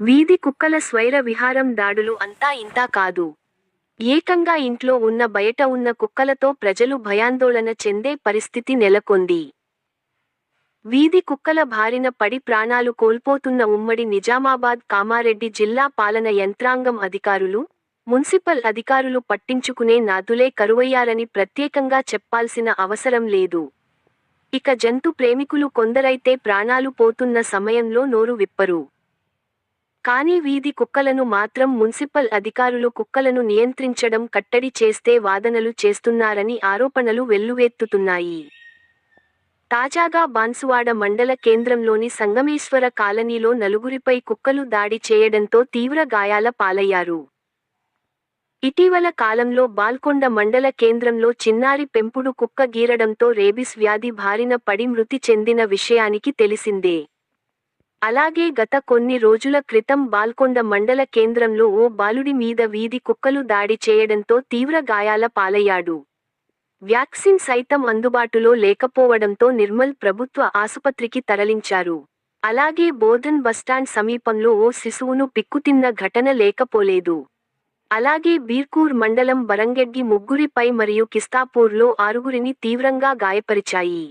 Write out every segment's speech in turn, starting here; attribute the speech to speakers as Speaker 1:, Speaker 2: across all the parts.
Speaker 1: వీధి కుక్కల స్వైర విహారం దాడులు అంతా ఇంతా కాదు. ఏకంగా ఇంట్లో ఉన్న బయట ఉన్న కుక్కలతో ప్రజలు భయాందోళన చెందే పరిస్థితి నెలకొంది. వీధి కుక్కల బారిన పడి ప్రాణాలు కోల్పోతున్న ఉమ్మడి నిజామాబాద్ కామారెడ్డి జిల్లా పాలన యంత్రాంగం అధికారులు మున్సిపల్ అధికారులు పట్టించుకునే నాదులే కరువయ్యారని ప్రత్యేకంగా చెప్పాల్సిన అవసరం లేదు. ఇక జంతు ప్రేమికులు కొందరైతే ప్రాణాలు పోతున్న సమయంలో నోరు విప్పరు. కానీ వీధి కుక్కలను మాత్రం మున్సిపల్ అధికారులు కుక్కలను నియంత్రించడం కట్టడి చేస్తే వాదనలు చేస్తున్నారని ఆరోపణలు వెల్లువెత్తుతున్నాయి. తాజాగా బాన్సువాడ మండల కేంద్రంలోని సంగమేశ్వర కాలనీలో నలుగురిపై కుక్కలు దాడి చేయడంతో తీవ్ర గాయాల పాలయ్యారు. ఇటీవల కాలంలో బాల్కొండ మండల కేంద్రంలో చిన్నారి పెంపుడు కుక్క గీరడంతో రేబిస్ వ్యాధి బారిన పడి మృతి చెందిన విషయానికి తెలిసిందే. అలాగే గత కొన్ని రోజుల క్రితం బాల్కొండ మండల కేంద్రంలో ఓ బాలుడి మీద వీధి కుక్కలు దాడి చేయడంతో తీవ్ర గాయాల పాలయ్యాడు. వ్యాక్సిన్ సైతం అందుబాటులో లేకపోవడంతో నిర్మల్ ప్రభుత్వ ఆసుపత్రికి తరలించారు. అలాగే బోధన్ బస్టాండ్ సమీపంలో ఓ శిశువును పిక్కుతిన్న ఘటన లేకపోలేదు. అలాగే బీర్కూర్ మండలం బరంగెడ్గి ముగ్గురిపై మరియు కిస్తాపూర్లో ఆరుగురిని తీవ్రంగా గాయపరిచాయి.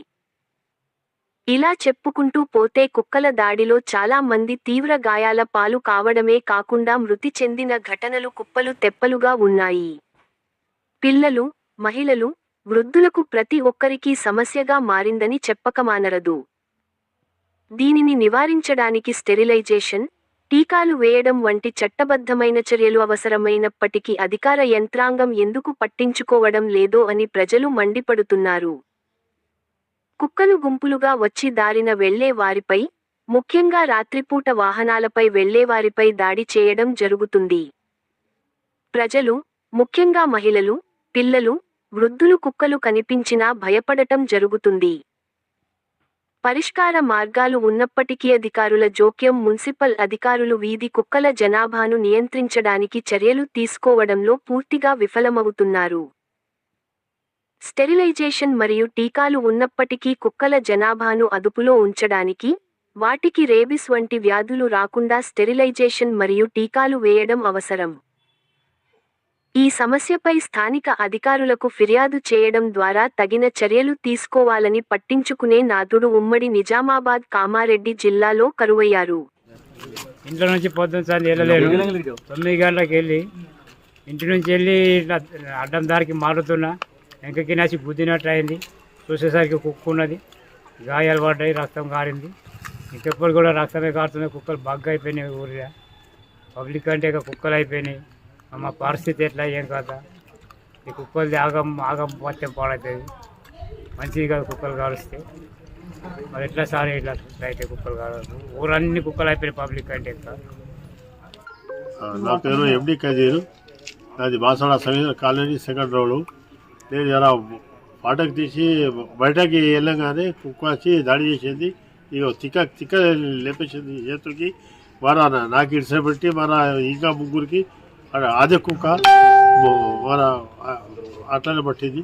Speaker 1: ఇలా చెప్పుకుంటూ పోతే కుక్కల దాడిలో చాలా మంది తీవ్ర గాయాల పాలు కావడమే కాకుండా మృతి చెందిన ఘటనలు కుప్పలు తెప్పలుగా ఉన్నాయి. పిల్లలు మహిళలు వృద్ధులకు ప్రతి ఒక్కరికీ సమస్యగా మారిందని చెప్పకమానరదు. దీనిని నివారించడానికి స్టెరిలైజేషన్ టీకాలు వేయడం వంటి చట్టబద్ధమైన చర్యలు అవసరమైనప్పటికీ అధికార యంత్రాంగం ఎందుకు పట్టించుకోవడం లేదో అని ప్రజలు మండిపడుతున్నారు. కుక్కలు గుంపులుగా వచ్చి దారిన వెళ్ళే వారిపై ముఖ్యంగా రాత్రిపూట వాహనాలపై వెళ్ళేవారిపై దాడి చేయడం జరుగుతుంది. ప్రజలు ముఖ్యంగా మహిళలు పిల్లలు వృద్ధులు కుక్కలు కనిపించినా భయపడటం జరుగుతుంది. పరిష్కార మార్గాలు ఉన్నప్పటికీ అధికారుల జోక్యం మున్సిపల్ అధికారులు వీధి కుక్కల జనాభాను నియంత్రించడానికి చర్యలు తీసుకోవడంలో పూర్తిగా విఫలమవుతున్నారు. స్టెరిలైజేషన్ మరియు టీకాలు ఉన్నప్పటికీ కుక్కల జనాభాను అదుపులో ఉంచడానికి వాటికి రేబిస్ వంటి వ్యాధులు రాకుండా స్టెరిలైజేషన్ మరియు టీకాలు వేయడం అవసరం. ఈ సమస్యపై స్థానిక అధికారులకు ఫిర్యాదు చేయడం ద్వారా తగిన చర్యలు తీసుకోవాలని పట్టించుకునే నాథుడు ఉమ్మడి నిజామాబాద్ కామారెడ్డి జిల్లాలో కరువయ్యారు.
Speaker 2: ఇంట్లో నుంచి పొద్దున్న సార్ వెళ్ళలేను తొమ్మిది గంటలకు వెళ్ళి ఇంటి నుంచి వెళ్ళి అడ్డం దారికి మారుతున్నా. వెంకకి నాసి గుద్దినట్టు అయింది. చూసేసరికి కుక్క ఉన్నది గాయాలు పడ్డాయి రక్తం కారింది ఇంకెప్పుడు కూడా రక్తమే కారుతుంది కుక్కలు బగ్గా అయిపోయినాయి ఊరిలో పబ్లిక్ అంటే ఇక కుక్కలు అయిపోయినాయి మా పరిస్థితి ఎట్లా ఏం కదా. ఈ కుక్కలు ఆగం ఆగం మొత్తం పాడవుతుంది మంచిది కాదు కుక్కలు కాలుస్తే మరి ఎట్లా సార్ ఇట్లా అయితే కుక్కలు కాదు ఊరన్నీ కుక్కలు అయిపోయినాయి పబ్లిక్ అంటే ఇంకా.
Speaker 3: నా పేరు ఎండి కజీరు. నాది Basavada Sameera colony second road నేను ఇలా పాటకు తీసి బయటకి వెళ్ళగానే కుక్క వచ్చి దాడి చేసింది. ఇక తిక్క తిక్క లేపేసింది చేతులకి. మన నాకు ఇడిసబెట్టి మన ఇంకా ముగ్గురికి అదే కుక్క. మన అట్లనే పట్టింది.